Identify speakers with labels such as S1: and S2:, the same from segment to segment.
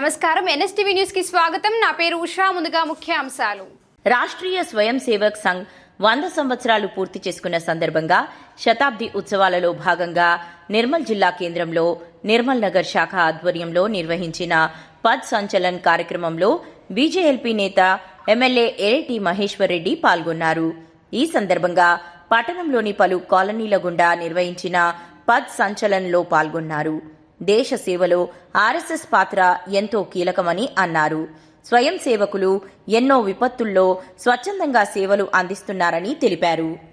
S1: నమస్కారం. ఎన్ఎస్టీవీ న్యూస్కి స్వాగతం. నా పేరు ఉషా. ముందుగా ముఖ్య అంశాలు.
S2: రాష్ట్రీయ స్వయం సేవక్ సంఘ్ వంద సంవత్సరాలు పూర్తి చేసుకున్న సందర్భంగా శతాబ్ది ఉత్సవాలలో భాగంగా నిర్మల్ జిల్లా కేంద్రంలో నిర్మల్ నగర్ శాఖ ఆధ్వర్యంలో నిర్వహించిన పద్ సంచలన్ కార్యక్రమంలో బీజేఎల్పీ నేత ఎమ్మెల్యే ఎరేటి మహేశ్వర్ రెడ్డి పాల్గొన్నారు. ఈ సందర్భంగా పట్టణంలోని పలు కాలనీల గుండా నిర్వహించిన పద్ సంచలన్లో పాల్గొన్నారు. దేశ సేవలో ఆర్ఎస్ఎస్ పాత్ర ఎంతో కీలకమని అన్నారు. స్వయం సేవకులు ఎన్నో విపత్తుల్లో స్వచ్ఛందంగా సేవలు అందిస్తున్నారని తెలిపారు.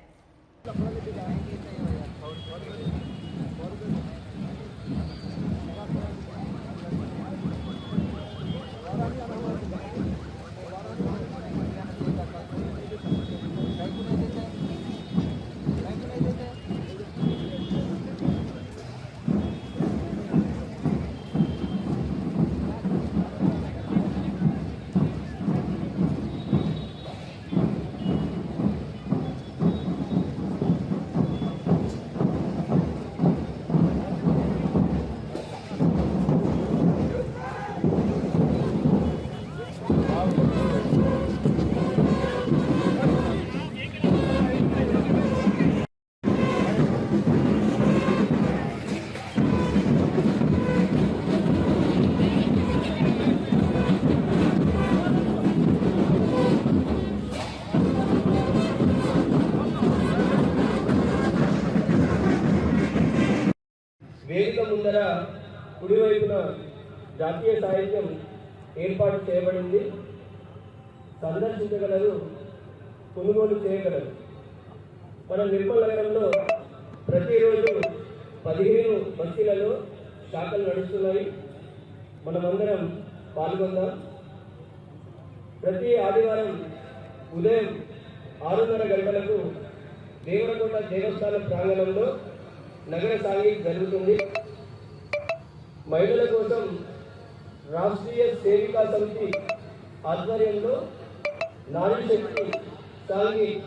S3: వేదిక ముందర కుడివైపున జాతీయ సాహిత్యం ఏర్పాటు చేయబడింది. సందర్శించగలరు కొనుగోలు చేయగలరు. మన నిర్మల్ నగరంలో ప్రతిరోజు పదిహేను బస్తీలలో శాఖలు నడుస్తున్నాయి. మనమందరం పాల్గొందాం. ప్రతి ఆదివారం ఉదయం ఆరున్నర గంటలకు దేవరకోట దేవస్థాన ప్రాంగణంలో నగర సాంఘిక జరుగుతుంది. మహిళల కోసం రాష్ట్రీయ సేవికా సమితి ఆధ్వర్యంలో నారీ శక్తి సాంఘిక్